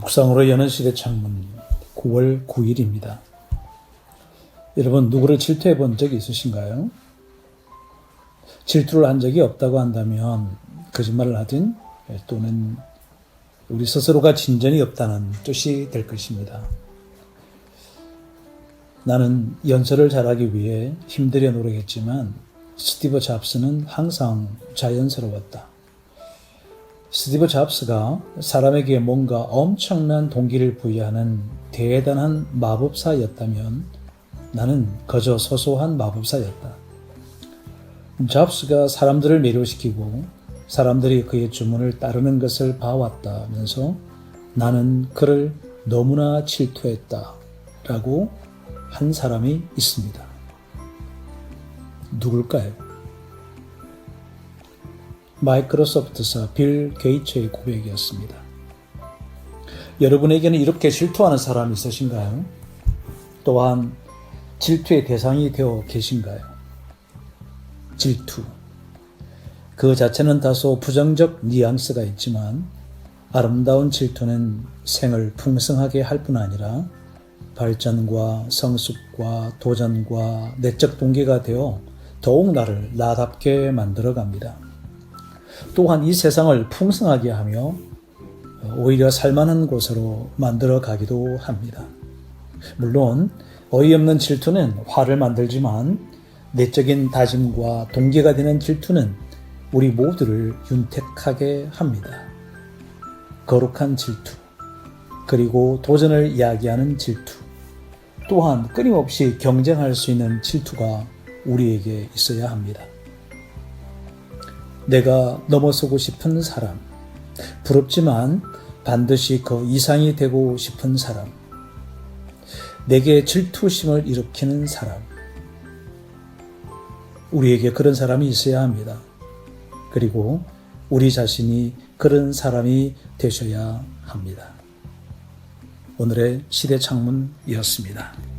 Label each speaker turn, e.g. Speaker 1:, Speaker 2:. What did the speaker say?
Speaker 1: 묵상으로 여는 시대 창문 9월 9일입니다. 여러분 누구를 질투해 본 적이 있으신가요? 질투를 한 적이 없다고 한다면 거짓말을 하든 또는 우리 스스로가 진전이 없다는 뜻이 될 것입니다. 나는 연설을 잘하기 위해 힘들여 노력했지만 스티브 잡스는 항상 자연스러웠다. 스티브 잡스가 사람에게 뭔가 엄청난 동기를 부여하는 대단한 마법사였다면 나는 그저 소소한 마법사였다. 잡스가 사람들을 매료시키고 사람들이 그의 주문을 따르는 것을 봐왔다면서 나는 그를 너무나 질투했다. 라고 한 사람이 있습니다. 누굴까요? 마이크로소프트사 빌 게이츠의 고백이었습니다. 여러분에게는 이렇게 질투하는 사람이 있으신가요? 또한 질투의 대상이 되어 계신가요? 질투. 그 자체는 다소 부정적 뉘앙스가 있지만 아름다운 질투는 생을 풍성하게 할 뿐 아니라 발전과 성숙과 도전과 내적 동기가 되어 더욱 나를 나답게 만들어 갑니다. 또한 이 세상을 풍성하게 하며 오히려 살만한 곳으로 만들어 가기도 합니다. 물론 어이없는 질투는 화를 만들지만 내적인 다짐과 동기가 되는 질투는 우리 모두를 윤택하게 합니다. 거룩한 질투, 그리고 도전을 이야기하는 질투, 또한 끊임없이 경쟁할 수 있는 질투가 우리에게 있어야 합니다. 내가 넘어서고 싶은 사람, 부럽지만 반드시 그 이상이 되고 싶은 사람, 내게 질투심을 일으키는 사람, 우리에게 그런 사람이 있어야 합니다. 그리고 우리 자신이 그런 사람이 되셔야 합니다. 오늘의 시대 창문이었습니다.